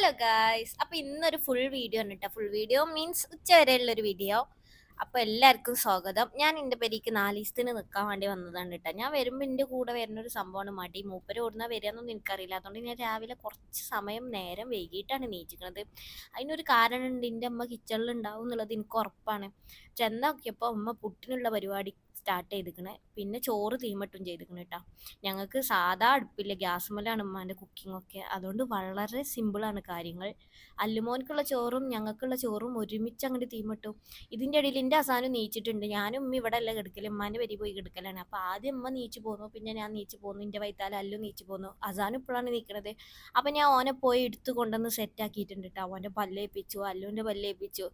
Hello guys അപ്പൊ ഇന്നൊരു full video ഉണ്ട് ഫുൾ വീഡിയോ മീൻസ് ഉച്ച വരെയുള്ള ഒരു വീഡിയോ അപ്പൊ എല്ലാവർക്കും സ്വാഗതം. ഞാൻ എന്റെ പേരിക്ക് നാല് ദിവസത്തിന് നിൽക്കാൻ വേണ്ടി വന്നതാണ് കേട്ടോ ഞാൻ വരുമ്പോൾ എന്റെ കൂടെ വരുന്ന ഒരു സംഭവമാണ് മടി. മൂപ്പര് ഓടുന്ന വരികയെന്നൊന്നും എനിക്കറിയില്ല അതുകൊണ്ട് ഞാൻ രാവിലെ കുറച്ച് സമയം നേരം വൈകിട്ടാണ് നീച്ചിക്കണത് അതിനൊരു കാരണമുണ്ട്. എന്റെ അമ്മ കിച്ചണിൽ ഉണ്ടാവും എന്നുള്ളത് എനിക്ക് ഉറപ്പാണ്. ചെന്നോക്കിയപ്പോൾ അമ്മ പുട്ടിനുള്ള പരിപാടി സ്റ്റാർട്ട് ചെയ്തിക്കണേ പിന്നെ ചോറ് തീമട്ടും ചെയ്തിക്കണേ കേട്ടോ ഞങ്ങൾക്ക് സാധാ അടുപ്പില്ല ഗ്യാസുമലാണ് ഉമ്മാന്റെ കുക്കിംഗ് ഒക്കെ. അതുകൊണ്ട് വളരെ സിമ്പിളാണ് കാര്യങ്ങൾ. അല്ലുമോൻക്കുള്ള ചോറും ഞങ്ങൾക്കുള്ള ചോറും ഒരുമിച്ച് അങ്ങോട്ട് തീമട്ടും. ഇതിന്റെ ഇടയിൽ എന്റെ അസാനം നീച്ചിട്ടുണ്ട്. ഞാനും ഉമ്മ ഇവിടെ അല്ല കിടക്കൽ ഉമ്മാന്റെ വരി പോയി കിടക്കലാണ്. അപ്പോൾ ആദ്യം ഉമ്മ നീച്ചു പോന്നു. പിന്നെ ഞാൻ നീച്ചു പോന്നു. എന്റെ വൈത്താൽ അല്ലു നീച്ചു പോന്നു. അസാനും ഇപ്പോഴാണ് നീക്കണത്. അപ്പം ഞാൻ ഓനെ പോയി എടുത്തു കൊണ്ടുവന്ന് സെറ്റ് ആക്കിയിട്ടുണ്ട് കേട്ടോ ഓന്റെ പല്ലേപ്പിച്ചു അല്ലുവിന്റെ പല്ലേപ്പിച്ചു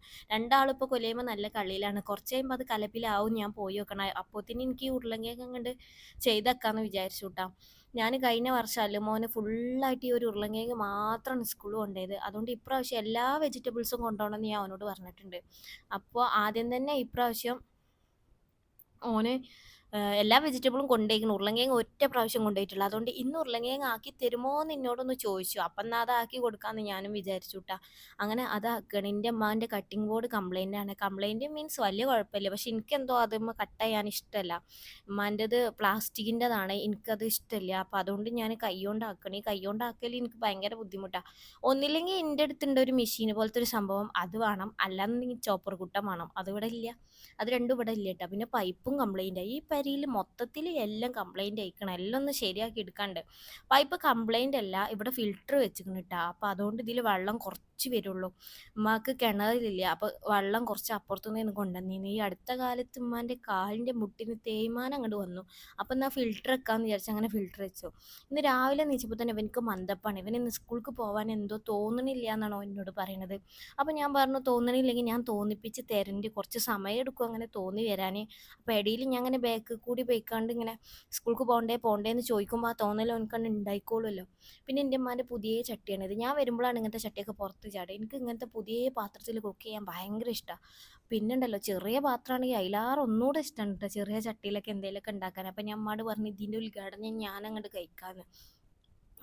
ഇപ്പോൾ കൊലയുമ്പോൾ നല്ല കളിയിലാണ്. കുറച്ച് കഴിയുമ്പോൾ അത് കലപ്പിലാവും. ഞാൻ പോയി വെക്കണം അപ്പോത്തിന് എനിക്ക് ഉരുളങ്കിഴങ്ങ് അങ്ങോട്ട് ചെയ്തേക്കാന്ന് വിചാരിച്ചു കൂട്ടാം ഞാൻ കഴിഞ്ഞ വർഷം അല്ലുമോന് ഫുള്ളായിട്ട് ഈ ഒരു ഉരുളങ്കിഴങ്ങ് മാത്രമാണ് സ്കൂളിൽ കൊണ്ടുപോയത് അതുകൊണ്ട് ഇപ്രാവശ്യം എല്ലാ വെജിറ്റബിൾസും കൊണ്ടുപോകണമെന്ന് ഞാൻ അവനോട് പറഞ്ഞിട്ടുണ്ട്. അപ്പോൾ ആദ്യം തന്നെ ഇപ്രാവശ്യം ഓന് എല്ലാ വെജിറ്റബിളും കൊണ്ടുപോയിക്കണം ഉരുളങ്കിഴങ്ങ് ഒറ്റ പ്രാവശ്യം കൊണ്ടുപോയിട്ടുള്ളൂ അതുകൊണ്ട് ഇന്ന് ഉരുളങ്കിഴങ്ങ് ആക്കി തരുമോ എന്ന് എന്നോടൊന്ന് ചോദിച്ചു. അപ്പം എന്നാൽ അതാക്കി കൊടുക്കാമെന്ന് ഞാനും വിചാരിച്ചു കേട്ടാ അങ്ങനെ അതാക്കണം. എന്റെ അമ്മാന്റെ കട്ടിംഗ് ബോർഡ് കംപ്ലൈന്റ് ആണ്. കംപ്ലൈന്റ് മീൻസ് വലിയ കുഴപ്പമില്ല. പക്ഷെ എനിക്കെന്തോ അത് കട്ട് ചെയ്യാൻ ഇഷ്ടമല്ല ഉമ്മാന്റെത് പ്ലാസ്റ്റിക്കിന്റെതാണ്. എനിക്കത് ഇഷ്ടമില്ല അപ്പോൾ അതുകൊണ്ട് ഞാൻ കൈകൊണ്ട് ആക്കണം ഈ കൈകൊണ്ട് ആക്കൽ എനിക്ക് ഭയങ്കര ബുദ്ധിമുട്ടാണ് ഒന്നില്ലെങ്കിൽ എന്റെ അടുത്തുണ്ട് ഒരു മെഷീൻ പോലത്തെ ഒരു സംഭവം. അത് വേണം. അല്ലാന്നുണ്ടെങ്കിൽ ചോപ്പർ കുട്ടം വേണം. അതിവിടെ ഇല്ല. അത് രണ്ടും ഇവിടെ ഇല്ല കേട്ടോ പിന്നെ പൈപ്പും കംപ്ലൈന്റ് ആയി ഈ പരിയിൽ മൊത്തത്തിൽ എല്ലാം കംപ്ലൈന്റ് ആയിക്കണം എല്ലാം ഒന്ന് ശരിയാക്കി എടുക്കാണ്ട്. പൈപ്പ് കംപ്ലൈന്റ് അല്ല ഇവിടെ ഫിൽറ്റർ വെച്ചിരിക്കണം കേട്ടോ അപ്പോൾ അതുകൊണ്ട് ഇതിൽ വെള്ളം കുറച്ച് വരുള്ളൂ. ഉമ്മാക്ക് കിണറിലില്ല. അപ്പോൾ വെള്ളം കുറച്ച് അപ്പുറത്തു നിന്ന് കൊണ്ടുവന്നീന്. ഈ അടുത്ത കാലത്ത് ഉമ്മാന്റെ കാലിന്റെ മുട്ടിന് തേയ്മാനം അങ്ങോട്ട് വന്നു. അപ്പം എന്നാൽ ഫിൽറ്റർ വെക്കാമെന്ന് വിചാരിച്ചു അങ്ങനെ ഫിൽറ്റർ വെച്ചു. ഇന്ന് രാവിലെ നീച്ചപ്പോൾ തന്നെ ഇവനക്ക് മന്ദപ്പാണ്. ഇവൻ ഇന്ന് സ്കൂൾക്ക് പോകാൻ എന്തോ തോന്നണില്ല എന്നാണോ എന്നോട് പറയണത്. അപ്പം ഞാൻ പറഞ്ഞു തോന്നണില്ലെങ്കിൽ ഞാൻ തോന്നിപ്പിച്ച് തരണ്ട്. കുറച്ച് സമയം എടുക്കും അങ്ങനെ തോന്നി വരാൻ അപ്പോൾ ഇടയിൽ ഞാൻ അങ്ങനെ ബാക്ക് കൂടി പോയിക്കാണ്ട് ഇങ്ങനെ സ്കൂൾക്ക് പോകണ്ടേ പോകണ്ടേ എന്ന് ചോദിക്കുമ്പോൾ ആ തോന്നൽ എനിക്കണ്ട് ഉണ്ടായിക്കോളുമല്ലോ. പിന്നെ എന്റെ അമ്മാന്റെ പുതിയ ചട്ടിയാണ് ഇത് ഞാൻ വരുമ്പോഴാണ് ഇങ്ങനത്തെ ചട്ടിയൊക്കെ പുറത്ത് ചാടുക. എനിക്ക് ഇങ്ങനത്തെ പുതിയ പാത്രത്തിൽ കുക്ക് ചെയ്യാൻ ഭയങ്കര ഇഷ്ടമാണ് പിന്നെ ഉണ്ടല്ലോ ചെറിയ പാത്രമാണെങ്കിൽ അതിലാറ് ഒന്നുകൂടെ ഇഷ്ടമാണ് കേട്ടോ ചെറിയ ചട്ടിയിലൊക്കെ എന്തെങ്കിലുമൊക്കെ ഉണ്ടാക്കാൻ അപ്പം ഞാൻ അമ്മയോട് പറഞ്ഞു ഇതിന്റെ ഉദ്ഘാടനം ഞാൻ അങ്ങോട്ട് കഴിക്കാമെന്ന്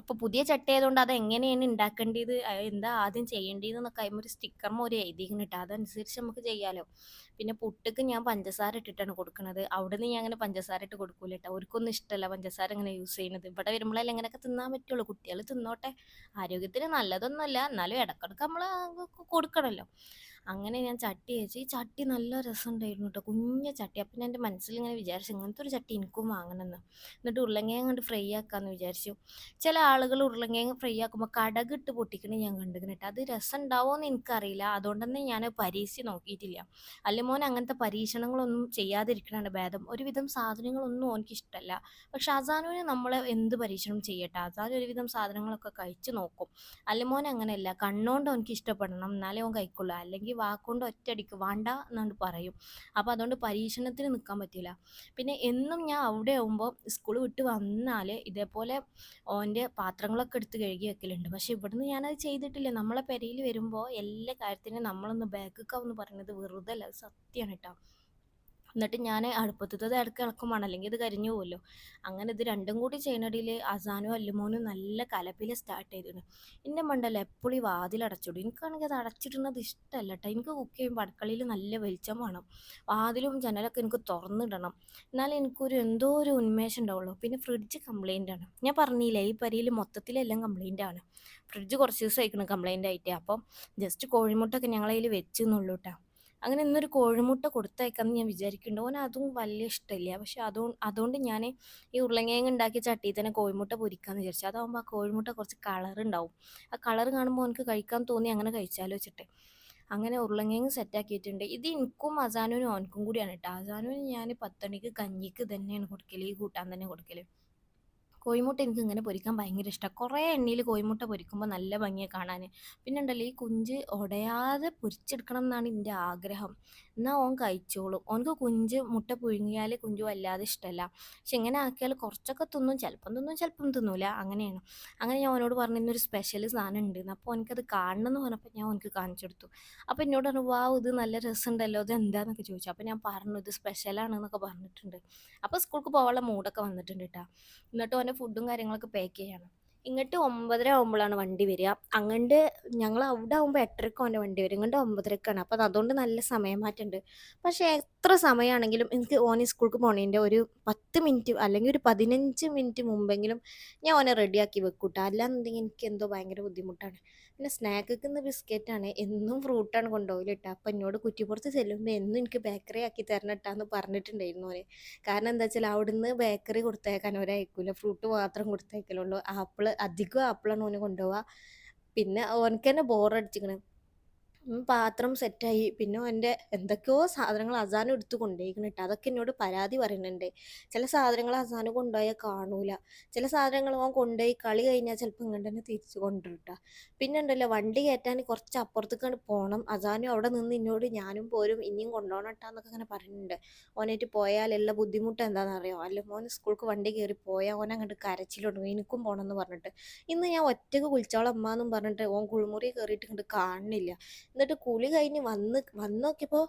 അപ്പോൾ പുതിയ ചട്ടി ആയതുകൊണ്ട് അത് എങ്ങനെയാണ് ഉണ്ടാക്കേണ്ടത് എന്താ ആദ്യം ചെയ്യേണ്ടതെന്നൊക്കെ അതിന് ഒരു സ്റ്റിക്കർ ഒരു എഴുതിയിരിക്കുന്നു കേട്ടോ അതനുസരിച്ച് നമുക്ക് ചെയ്യാലോ. പിന്നെ പുട്ടുക്ക് ഞാൻ പഞ്ചസാര ഇട്ടിട്ടാണ് കൊടുക്കുന്നത് അവിടെ നിന്ന് ഞാൻ അങ്ങനെ പഞ്ചസാര ഇട്ട് കൊടുക്കൂല കേട്ടോ അവർക്കൊന്നും ഇഷ്ടമല്ല പഞ്ചസാര അങ്ങനെ യൂസ് ചെയ്യുന്നത് ഇവിടെ വരുമ്പോഴല്ലേ ഇങ്ങനെയൊക്കെ തിന്നാൻ പറ്റുള്ളൂ. കുട്ടികൾ തിന്നോട്ടെ. ആരോഗ്യത്തിന് നല്ലതൊന്നുമല്ല. എന്നാലും ഇടക്കിടക്ക് നമ്മൾ കൊടുക്കണമല്ലോ അങ്ങനെ ഞാൻ ചട്ടി വെച്ച് ഈ ചട്ടി നല്ല രസമുണ്ടായിരുന്നു കേട്ടോ കുഞ്ഞ ചട്ടി. അപ്പം ഞാൻ എന്റെ മനസ്സിൽ ഇങ്ങനെ വിചാരിച്ചു ഇങ്ങനത്തെ ഒരു ചട്ടി എനിക്കും വാങ്ങണമെന്ന് എന്നിട്ട് ഉരുളങ്ങേങ്ങ കൊണ്ട് ഫ്രൈ ആക്കാമെന്ന് വിചാരിച്ചു. ചില ആളുകൾ ഉരുളങ്ങേങ്ങ ഫ്രൈ ആക്കുമ്പോൾ കടകിട്ട് പൊട്ടിക്കണേ ഞാൻ കേട്ടോ അത് രസം ഉണ്ടാവുമെന്ന് എനിക്കറിയില്ല. അതുകൊണ്ടൊന്നും ഞാൻ പരീക്ഷിച്ച് നോക്കിയിട്ടില്ല. അല്ല മോൻ അങ്ങനത്തെ പരീക്ഷണങ്ങളൊന്നും ചെയ്യാതിരിക്കണാണ് ഭേദം. ഒരുവിധം സാധനങ്ങളൊന്നും ഓനിക്ക് ഇഷ്ടമല്ല പക്ഷെ അസാനുവിന് നമ്മൾ എന്ത് പരീക്ഷണം ചെയ്യട്ടെ? അസാൻ ഒരുവിധം സാധനങ്ങളൊക്കെ കഴിച്ച് നോക്കും. അല്ല മോൻ അങ്ങനെയല്ല. കണ്ണുകൊണ്ട് അവനക്ക് ഇഷ്ടപ്പെടണം എന്നാലേ അവൻ കഴിക്കുള്ളൂ. അല്ലെങ്കിൽ വാക്കുകൊണ്ട് ഒറ്റയടിക്ക് വേണ്ട എന്നുകൊണ്ട് പറയും. അപ്പോൾ അതുകൊണ്ട് പരീക്ഷണത്തിന് നിൽക്കാൻ പറ്റില്ല. പിന്നെ എന്നും ഞാൻ അവിടെ ആവുമ്പോൾ സ്കൂൾ വിട്ട് വന്നാൽ ഇതേപോലെ ഓന്റെ പാത്രങ്ങളൊക്കെ എടുത്ത് കഴുകി വെക്കലുണ്ട്. പക്ഷെ ഇവിടുന്ന് ഞാനത് ചെയ്തിട്ടില്ല. നമ്മളെ പെരയിൽ വരുമ്പോൾ എല്ലാ കാര്യത്തിനും നമ്മളൊന്ന് ബാക്കിക്കാവെന്ന് പറയുന്നത് വെറുതെ അല്ല സത്യമാണ് കേട്ടോ എന്നിട്ട് ഞാൻ അടുപ്പത്തത് ഇടയ്ക്ക് ഇളക്കും വേണം. അല്ലെങ്കിൽ ഇത് കരിഞ്ഞു പോകുമല്ലോ അങ്ങനെ ഇത് രണ്ടും കൂടി ചെയ്യണടിയിൽ അസാനും അല്ലുമോനും നല്ല കലപ്പിൽ സ്റ്റാർട്ട് ചെയ്തിരുന്നു. എന്റെ മണ്ടല്ല എപ്പോഴും ഈ വാതിൽ അടച്ചിടും എനിക്കാണെങ്കിൽ അത് അടച്ചിടുന്നത് ഇഷ്ടമല്ല കേട്ടോ എനിക്ക് കുക്ക് ചെയ്യുമ്പോൾ അടുക്കളയിൽ നല്ല വെളിച്ചം വേണം. വാതിലും ജനലൊക്കെ എനിക്ക് തുറന്നിടണം. എന്നാലേ എനിക്കൊരു എന്തോ ഒരു ഉന്മേഷം ഉണ്ടാവുള്ളൂ. പിന്നെ ഫ്രിഡ്ജ് കംപ്ലൈന്റ് ആണ്. ഞാൻ പറഞ്ഞില്ലേ ഈ പരിയിൽ മൊത്തത്തിലെല്ലാം കംപ്ലൈന്റ് ആണ്. ഫ്രിഡ്ജ് കുറച്ച് ദിവസം ആയിക്കണം കംപ്ലൈന്റ് ആയിട്ട്. അപ്പം ജസ്റ്റ് കോഴിമുട്ടൊക്കെ ഞങ്ങളതിൽ വെച്ചെന്നുള്ളൂ കേട്ടോ അങ്ങനെ ഇന്നൊരു കോഴിമുട്ട കൊടുത്തയക്കാമെന്ന് ഞാൻ വിചാരിക്കുന്നുണ്ട് ഓൻ അതും വലിയ ഇഷ്ടമില്ല പക്ഷെ അതുകൊണ്ട് അതുകൊണ്ട് ഞാൻ ഈ ഉരുളങ്ങേങ്ങ ഉണ്ടാക്കിയ ചട്ടിയിൽ തന്നെ കോഴിമുട്ട പൊരിക്കാമെന്ന് വിചാരിച്ചു. അതാകുമ്പോൾ ആ കോഴിമുട്ട കുറച്ച് കളർ ഉണ്ടാവും ആ കളർ കാണുമ്പോൾ എനിക്ക് കഴിക്കാൻ തോന്നി അങ്ങനെ കഴിച്ചാലോ വെച്ചിട്ട്. അങ്ങനെ ഉരുളങ്കിഴങ്ങ് സെറ്റാക്കിയിട്ടുണ്ട് ഇത് എനിക്കും അസാനുവിനും ഓനക്കും കൂടിയാണ് കേട്ടോ അസാനുവിന് ഞാൻ പത്തണിക്ക് കഞ്ഞിക്ക് തന്നെയാണ് കൊടുക്കൽ ഈ കൂട്ടാൻ തന്നെ കൊടുക്കൽ കോഴിമുട്ട എനിക്ക് ഇങ്ങനെ പൊരിക്കാൻ ഭയങ്കര ഇഷ്ടമാണ് കുറേ എണ്ണയിൽ കോഴിമുട്ട പൊരിക്കുമ്പോൾ നല്ല ഭംഗിയാണ് കാണാൻ പിന്നെ ഉണ്ടല്ലോ ഈ കുഞ്ച് ഉടയാതെ പൊരിച്ചെടുക്കണം എന്നാണ് എന്റെ ആഗ്രഹം. എന്നാൽ ഓൻ കഴിച്ചോളും. ഓനക്ക് കുഞ്ച് മുട്ട പുഴുങ്ങിയാൽ കുഞ്ചു വല്ലാതെ ഇഷ്ടമല്ല പക്ഷെ ഇങ്ങനെ ആക്കിയാൽ കുറച്ചൊക്കെ തിന്നും. ചിലപ്പം തിന്നും ചിലപ്പം തിന്നൂല. അങ്ങനെയാണ്. അങ്ങനെ ഞാൻ ഓനോട് പറഞ്ഞു ഇന്നൊരു സ്പെഷ്യൽ സാധനം ഉണ്ട് അപ്പോൾ എനിക്കത് കാണണം എന്ന് പറഞ്ഞപ്പോൾ ഞാൻ ഓനക്ക് കാണിച്ചു കൊടുത്തു അപ്പോൾ എന്നോട് പറഞ്ഞു വാ ഇത് നല്ല രസമുണ്ടല്ലോ ഇത് എന്താന്നൊക്കെ ചോദിച്ചു. അപ്പോൾ ഞാൻ പറഞ്ഞു ഇത് സ്പെഷ്യലാണെന്നൊക്കെ പറഞ്ഞിട്ടുണ്ട്. അപ്പോൾ സ്കൂൾക്ക് പോകാനുള്ള മൂഡൊക്കെ വന്നിട്ടുണ്ട് കേട്ടോ എന്നിട്ട് ഓന്റെ ഫുഡും കാര്യങ്ങളൊക്കെ പാക്ക് ചെയ്യണം. ഇങ്ങോട്ട് ഒമ്പതര ആകുമ്പോഴാണ് വണ്ടി വരിക. അങ്ങോട്ട് ഞങ്ങൾ അവിടെ ആകുമ്പോൾ എട്ടരക്കും അവന്റെ വണ്ടി വരും. ഇങ്ങോട്ട് ഒമ്പതരക്കാണ്. അപ്പം അതുകൊണ്ട് നല്ല സമയം മാറ്റമുണ്ട് പക്ഷേ എത്ര സമയമാണെങ്കിലും എനിക്ക് ഓന് സ്കൂൾക്ക് പോകണേന്റെ ഒരു പത്ത് മിനിറ്റ് അല്ലെങ്കിൽ ഒരു പതിനഞ്ച് മിനിറ്റ് മുമ്പെങ്കിലും ഞാൻ ഓനെ റെഡിയാക്കി വെക്കൂട്ടോ. അല്ലാന്നുണ്ടെങ്കിൽ എനിക്ക് എന്തോ ഭയങ്കര ബുദ്ധിമുട്ടാണ്. പിന്നെ സ്നാക്കൊക്കെ ബിസ്ക്കറ്റ് ആണ് എന്നും ഫ്രൂട്ടാണ് കൊണ്ടുപോകൽ കേട്ടോ അപ്പം എന്നോട് കുറ്റിപ്പുറത്ത് ചെല്ലുമ്പോൾ എന്നും എനിക്ക് ബേക്കറി ആക്കി തരണം കേട്ടാന്ന് പറഞ്ഞിട്ടുണ്ടായിരുന്നു അവർ കാരണം എന്താ വെച്ചാൽ അവിടുന്ന് ബേക്കറി കൊടുത്തേക്കാൻ ഒരയക്കൂല ഫ്രൂട്ട് മാത്രം കൊടുത്തേക്കലുള്ളൂ. ആപ്പിൾ അധികം ആപ്പിളാണ് ഓന് കൊണ്ടുപോവുക പിന്നെ ഓനക്ക് തന്നെ ബോറടിച്ചിക്കണ് ഉം പാത്രം സെറ്റായി. പിന്നെ എന്റെ എന്തൊക്കെയോ സാധനങ്ങൾ അസാനും എടുത്ത് കൊണ്ടുപോയിക്കണ് കേട്ടോ അതൊക്കെ എന്നോട് പരാതി പറയുന്നുണ്ട് ചില സാധനങ്ങൾ അസാന് കൊണ്ടുപോയാൽ കാണൂല. ചില സാധനങ്ങൾ ഓൻ കൊണ്ടുപോയി കളി കഴിഞ്ഞാൽ ചിലപ്പോൾ ഇങ്ങോട്ട് തന്നെ തിരിച്ചു കൊണ്ടുവരും പിന്നെ ഉണ്ടല്ലോ വണ്ടി കയറ്റാൻ കുറച്ച് അപ്പുറത്തേക്കാണ് പോകണം അസാനും അവിടെ നിന്ന് എന്നോട് ഞാനും പോരും ഇനിയും കൊണ്ടുപോകണം കേട്ടോ എന്നൊക്കെ അങ്ങനെ പറയുന്നുണ്ട് ഓനായിട്ട് പോയാലുള്ള ബുദ്ധിമുട്ട് എന്താണെന്നറിയോ അല്ല മോൻ സ്കൂൾക്ക് വണ്ടി കയറി പോയാൽ ഓൻ അങ്ങോട്ട് കരച്ചിലുണ്ട് എനിക്കും പോകണമെന്ന് പറഞ്ഞിട്ട്. ഇന്ന് ഞാൻ ഒറ്റയ്ക്ക് കുളിച്ചോളം അമ്മ എന്നും പറഞ്ഞിട്ട് ഓൻ കുളിമുറി കയറിയിട്ട് ഇങ്ങോട്ട് കാണുന്നില്ല. എന്നിട്ട് കുളി കഴിഞ്ഞ് വന്ന് വന്ന് നോക്കിയപ്പോൾ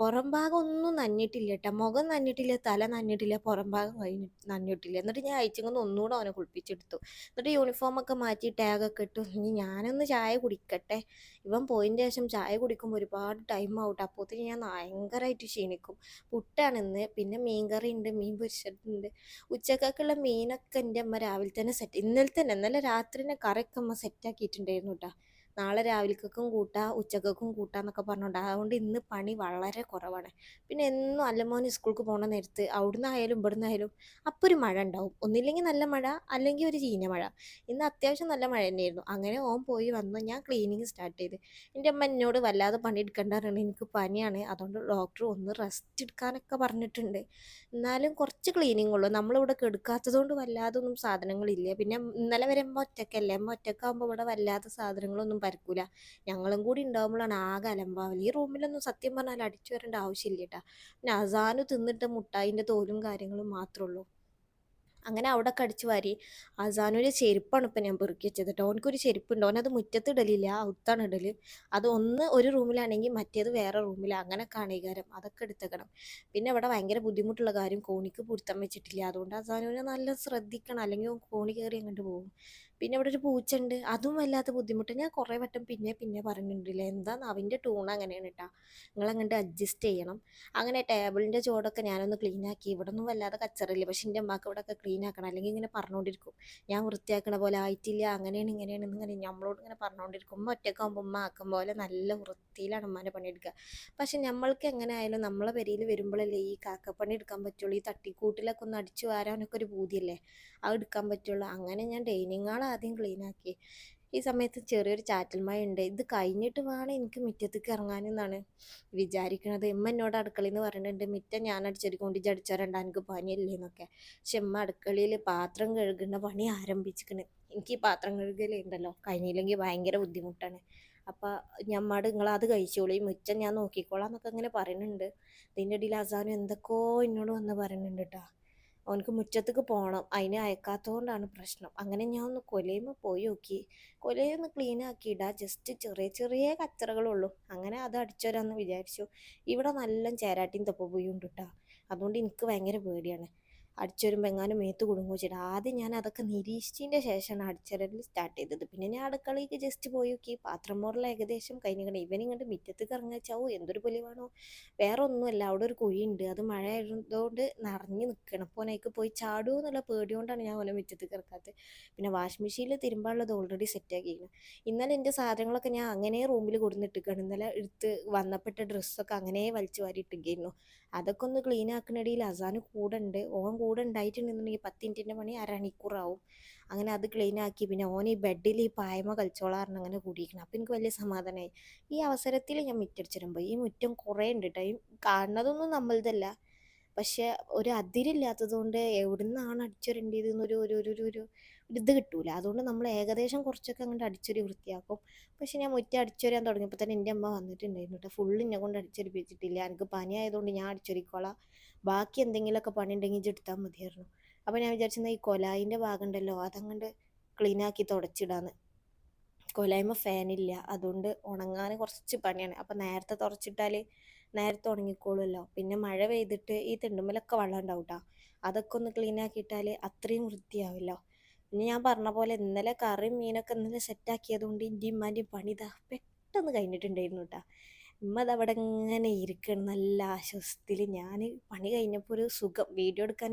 പുറം ഭാഗം ഒന്നും നനഞ്ഞിട്ടില്ല കേട്ടോ മുഖം നനഞ്ഞിട്ടില്ല തല നനഞ്ഞിട്ടില്ല പുറം ഭാഗം കഴിഞ്ഞ് നനഞ്ഞിട്ടില്ല എന്നിട്ട് ഞാൻ അയച്ചെങ്കിൽ ഒന്നുകൂടെ അവനെ കുളിപ്പിച്ചെടുത്തു. എന്നിട്ട് യൂണിഫോമൊക്കെ മാറ്റി ടാഗൊക്കെ ഇട്ടു. ഇനി ഞാനൊന്ന് ചായ കുടിക്കട്ടെ. ഇവൻ പോയതിന്റെ ശേഷം ചായ കുടിക്കുമ്പോൾ ഒരുപാട് ടൈം ആവട്ടെ അപ്പോഴത്തേക്ക് ഞാൻ ഭയങ്കരമായിട്ട് ക്ഷീണിക്കും. പുട്ടാണ് ഇന്ന് പിന്നെ മീൻകറി ഉണ്ട് മീൻ പൊരിച്ചിട്ടുണ്ട് ഉച്ചക്കൊക്കെയുള്ള മീനൊക്കെ എന്റെ അമ്മ രാവിലെ തന്നെ സെറ്റ് ഇന്നലെ തന്നെ. ഇന്നലെ രാത്രി തന്നെ കറിയൊക്കെ അമ്മ സെറ്റാക്കിയിട്ടുണ്ടായിരുന്നു കേട്ടോ നാളെ രാവിലേക്കും കൂട്ടാ ഉച്ചക്കും കൂട്ടാന്നൊക്കെ പറഞ്ഞുകൊണ്ട് അതുകൊണ്ട് ഇന്ന് പണി വളരെ കുറവാണ്. പിന്നെ എന്നും അല്ലമോന് സ്കൂൾക്ക് പോകുന്ന നേരത്ത് അവിടുന്ന് ആയാലും ഇവിടുന്ന് ആയാലും അപ്പോൾ ഒരു മഴ ഉണ്ടാവും. ഒന്നില്ലെങ്കിൽ നല്ല മഴ അല്ലെങ്കിൽ ഒരു ചീഞ്ഞ മഴ. ഇന്ന് അത്യാവശ്യം നല്ല മഴ തന്നെയായിരുന്നു. അങ്ങനെ ഓൻ പോയി വന്നു ഞാൻ ക്ലീനിങ് സ്റ്റാർട്ട് ചെയ്ത്. എന്റെ അമ്മ എന്നോട് വല്ലാതെ പണി എടുക്കേണ്ടതാണ് എനിക്ക് പനിയാണ്. അതുകൊണ്ട് ഡോക്ടർ ഒന്ന് റെസ്റ്റ് എടുക്കാനൊക്കെ പറഞ്ഞിട്ടുണ്ട്. എന്നാലും കുറച്ച് ക്ലീനിങ് ഉള്ളൂ. നമ്മളിവിടെ കെടുക്കാത്തതുകൊണ്ട് വല്ലാതൊന്നും സാധനങ്ങളില്ല. പിന്നെ ഇന്നലെ വരെ അമ്മ ഒറ്റക്കല്ലേ? അമ്മ ഒറ്റക്കാകുമ്പോൾ ഇവിടെ വല്ലാത്ത സാധനങ്ങളൊന്നും പരക്കൂല. ഞങ്ങളും കൂടി ഉണ്ടാകുമ്പോഴാണ് ആകെ അലമ്പാവൽ. ഈ റൂമിലൊന്നും സത്യം പറഞ്ഞാൽ അടിച്ചു വരേണ്ട ആവശ്യമില്ല കേട്ടോ പിന്നെ അസാനു തിന്നിട്ട് മുട്ടായിന്റെ തോലും കാര്യങ്ങളും മാത്രമേ ഉള്ളൂ. അങ്ങനെ അവിടെ കടിച്ചു വാരി. അസാനൊരു ചെരുപ്പാണ് ഇപ്പം ഞാൻ പെറുക്കി വെച്ചത് കേട്ടോ ഓനക്കൊരു ചെരുപ്പുണ്ട്. ഓനത് മുറ്റത്ത് ഇടലില്ല. ഔത്താണ് ഇടൽ. അത് ഒന്ന് ഒരു റൂമിലാണെങ്കിൽ മറ്റേത് വേറെ റൂമിൽ അങ്ങനെ കാണികാരം അതൊക്കെ എടുത്തേക്കണം. പിന്നെ അവിടെ ഭയങ്കര ബുദ്ധിമുട്ടുള്ള കാര്യം കോണിക്ക് പിടുത്തം വെച്ചിട്ടില്ല. അതുകൊണ്ട് അസാനുവിനെ നല്ല ശ്രദ്ധിക്കണം. അല്ലെങ്കിൽ കോണി കയറി അങ്ങോട്ട് പോകും. പിന്നെ ഇവിടെ ഒരു പൂച്ച ഉണ്ട് അതും വല്ലാത്ത ബുദ്ധിമുട്ട്. ഞാൻ കുറേ വട്ടം പിന്നെ പിന്നെ പറഞ്ഞിട്ടില്ല എന്താന്ന് അവന്റെ ടൂൺ അങ്ങനെയാണ് കേട്ടോ നിങ്ങൾ അങ്ങോട്ട് അഡ്ജസ്റ്റ് ചെയ്യണം. അങ്ങനെ ടേബിളിന്റെ ചോടൊക്കെ ഞാനൊന്ന് ക്ലീൻ ആക്കി. ഇവിടെ ഒന്നും വല്ലാതെ കച്ചറില്ല പക്ഷെ എന്റെ അമ്മയ്ക്ക് ഇവിടെ ഒക്കെ ക്ലീൻ ആക്കണം. അല്ലെങ്കിൽ ഇങ്ങനെ പറഞ്ഞുകൊണ്ടിരിക്കും. ഞാൻ വൃത്തിയാക്കണ പോലെ ആയിട്ടില്ല അങ്ങനെയാണ് ഇങ്ങനെയാണ് ഇങ്ങനെ നമ്മളോട് ഇങ്ങനെ പറഞ്ഞുകൊണ്ടിരിക്കും. ഉമ്മ ഒറ്റക്കാകുമ്പോൾ ഉമ്മ ആക്കും പോലെ നല്ല വൃത്തിയിലാണ് ഉമ്മാനെ പണിയെടുക്കുക പക്ഷെ നമ്മൾക്ക് എങ്ങനെ ആയാലും നമ്മളെ പെരയിൽ വരുമ്പോഴല്ലേ ഈ കാക്കപ്പണി എടുക്കാൻ പറ്റുള്ളൂ. ഈ തട്ടിക്കൂട്ടിലൊക്കെ ഒന്ന് അടിച്ചു വാരാനൊക്കെ ഒരു പൂതിയല്ലേ? അത് എടുക്കാൻ പറ്റുള്ളൂ. അങ്ങനെ ഞാൻ ഡൈനിങ് ഹാൾ ആദ്യം ക്ലീൻ ആക്കി. ഈ സമയത്ത് ചെറിയൊരു ചാറ്റൽ മഴ ഉണ്ട്. ഇത് കഴിഞ്ഞിട്ട് വേണം എനിക്ക് മുറ്റത്തേക്ക് ഇറങ്ങാനെന്നാണ് വിചാരിക്കണത്. ഉമ്മ എന്നോട് അടുക്കളയിൽ നിന്ന് പറയുന്നുണ്ട് മുറ്റം ഞാൻ അടിച്ചടിക്കൊണ്ട് ഇജ്ജ് അടിച്ചാരണ്ട എനിക്ക് പണിയല്ലേ എന്നൊക്കെ. പക്ഷെ ഉമ്മ അടുക്കളയിൽ പാത്രം കഴുകുന്ന പണി ആരംഭിച്ചിക്കണ്. എനിക്ക് ഈ പാത്രം കഴുകലുണ്ടല്ലോ കഴിഞ്ഞില്ലെങ്കിൽ ഭയങ്കര ബുദ്ധിമുട്ടാണ്. അപ്പോൾ ഞമ്മട് നിങ്ങൾ അത് കഴിച്ചോളൂ. ഈ മുറ്റം ഞാൻ നോക്കിക്കോളാം എന്നൊക്കെ ഇങ്ങനെ പറയുന്നുണ്ട്. ഇതിന്റെ ഇടയിൽ അസാനും എന്തൊക്കെയോ എന്നോട് വന്ന് പറയുന്നുണ്ട് കേട്ടോ അവനക്ക് മുറ്റത്തേക്ക് പോകണം അതിനെ അയക്കാത്തതുകൊണ്ടാണ് പ്രശ്നം. അങ്ങനെ ഞാൻ ഒന്ന് കൊലയുമ്പോൾ പോയി നോക്കി. കൊലയൊന്ന് ക്ലീൻ ആക്കിയിടാം. ജസ്റ്റ് ചെറിയ ചെറിയ കച്ചറകളുള്ളൂ. അങ്ങനെ അത് അടിച്ചുതരാമെന്ന് വിചാരിച്ചു. ഇവിടെ നല്ല ചേരാട്ടിയും പോയി ഉണ്ട് കേട്ടോ അതുകൊണ്ട് എനിക്ക് ഭയങ്കര പേടിയാണ്. അടിച്ചൊരുമ്പോൾ എങ്ങാനും മേത്ത് കുടുങ്ങും ചെയ്തു. ആദ്യം ഞാൻ അതൊക്കെ നിരീക്ഷിച്ചതിന്റെ ശേഷമാണ് അടിച്ചരൽ സ്റ്റാർട്ട് ചെയ്തത്. പിന്നെ ഞാൻ അടുക്കളയ്ക്ക് ജസ്റ്റ് പോയി നോക്കി. പാത്രം മോറിൽ ഏകദേശം കഴിഞ്ഞിങ്ങനെ ഇവൻ ഇങ്ങോട്ട് മുറ്റത്തേക്ക് ഇറങ്ങിച്ചാവോ എന്തൊരു പൊലിവാണോ? വേറെ ഒന്നുമല്ല അവിടെ ഒരു കുഴിയുണ്ട്. അത് മഴ ആയതുകൊണ്ട് നിറഞ്ഞു നിൽക്കണം. അപ്പോൾ എനിക്ക് പോയി ചാടുമോ എന്നുള്ള പേടി കൊണ്ടാണ് ഞാൻ ഓനെ മുറ്റത്തേക്ക് ഇറക്കാത്തത് പിന്നെ വാഷിംഗ് മെഷീനിൽ തിരുമ്പാനുള്ളത് ഓൾറെഡി സെറ്റാക്കിയിരുന്നു ഇന്നലെ എന്റെ സാധനങ്ങളൊക്കെ ഞാൻ അങ്ങനെ റൂമിൽ കൊടുന്നിട്ടിരിക്കുകയാണ് ഇന്നലെ എടുത്ത് വന്നപ്പെട്ട ഡ്രസ്സൊക്കെ അങ്ങനെ വലിച്ചു വാരി ഇട്ടിരിക്കുന്നു അതൊക്കെ ഒന്ന് ക്ലീൻ ആക്കണിടയിൽ അസാന് കൂടെ ഉണ്ട് ഓൻ കൂടെ ഉണ്ടായിട്ടുണ്ടെന്നുണ്ടെങ്കിൽ പത്ത് മണി അരമണിക്കൂറാവും. അങ്ങനെ അത് ക്ലീൻ ആക്കി പിന്നെ ഓൻ ഈ ബെഡിൽ ഈ പായ്മ കളിച്ചോളാറിന് അങ്ങനെ കൂടിയിരിക്കണം. അപ്പം എനിക്ക് വലിയ സമാധാനമായി ഈ അവസരത്തിൽ ഞാൻ മുറ്റടിച്ചിടുമ്പോൾ ഈ മുറ്റം കുറേ ഉണ്ട് കേട്ടോ ഈ കാണുന്നതൊന്നും നമ്മളതല്ല പക്ഷെ ഒരു അതിരില്ലാത്തത് കൊണ്ട് എവിടെ നിന്നാണ് അടിച്ചൊരേണ്ടത് എന്നൊരു ഒരു ഒരു ഒരു ഒരു ഇത് കിട്ടൂല. അതുകൊണ്ട് നമ്മൾ ഏകദേശം കുറച്ചൊക്കെ അങ്ങോട്ട് അടിച്ചൊരു വൃത്തിയാക്കും. പക്ഷെ ഞാൻ മുറ്റം അടിച്ചൊരാൻ തുടങ്ങിയപ്പോൾ തന്നെ എന്റെ അമ്മ വന്നിട്ടുണ്ടായിരുന്നു കേട്ടോ ഫുള്ള് എന്നെ കൊണ്ട് അടിച്ചൊരിപ്പിച്ചിട്ടില്ല. എനിക്ക് പനി ആയതുകൊണ്ട് ഞാൻ അടിച്ചൊരിക്കോളാം. ബാക്കി എന്തെങ്കിലുമൊക്കെ പണി ഉണ്ടെങ്കിൽ ഇജ്ജ് എടുത്താൽ മതിയായിരുന്നു. അപ്പോൾ ഞാൻ വിചാരിച്ചത് ഈ കൊലായിന്റെ ഭാഗം ഉണ്ടല്ലോ അതങ്ങോട്ട് ക്ലീനാക്കി തുടച്ചിടാന്ന്. കൊലായ്മ ഫാനില്ല അതുകൊണ്ട് ഉണങ്ങാൻ കുറച്ച് പണിയാണ്. അപ്പം നേരത്തെ തുറച്ചിട്ടാൽ നേരത്തെ ഉണങ്ങിക്കോളുമല്ലോ പിന്നെ മഴ പെയ്തിട്ട് ഈ തെണ്ടുമ്പലൊക്കെ വെള്ളം ഉണ്ടാവും കേട്ടോ അതൊക്കെ ഒന്ന് ക്ലീനാക്കിയിട്ടാൽ അത്രയും വൃത്തിയാവില്ലോ. പിന്നെ ഞാൻ പറഞ്ഞ പോലെ ഇന്നലെ കറിയും മീനൊക്കെ ഇന്നലെ സെറ്റാക്കിയത് കൊണ്ട് എന്റെ മാന്റെയും പണി ഇതാ പെട്ടെന്ന് കഴിഞ്ഞിട്ടുണ്ടായിരുന്നു കേട്ടോ ഉമ്മ അത് അവിടെ ഇങ്ങനെ ഇരിക്കണം നല്ല ആശ്വാസത്തിൽ ഞാൻ പണി കഴിഞ്ഞപ്പോൾ ഒരു സുഖം. വീഡിയോ എടുക്കാൻ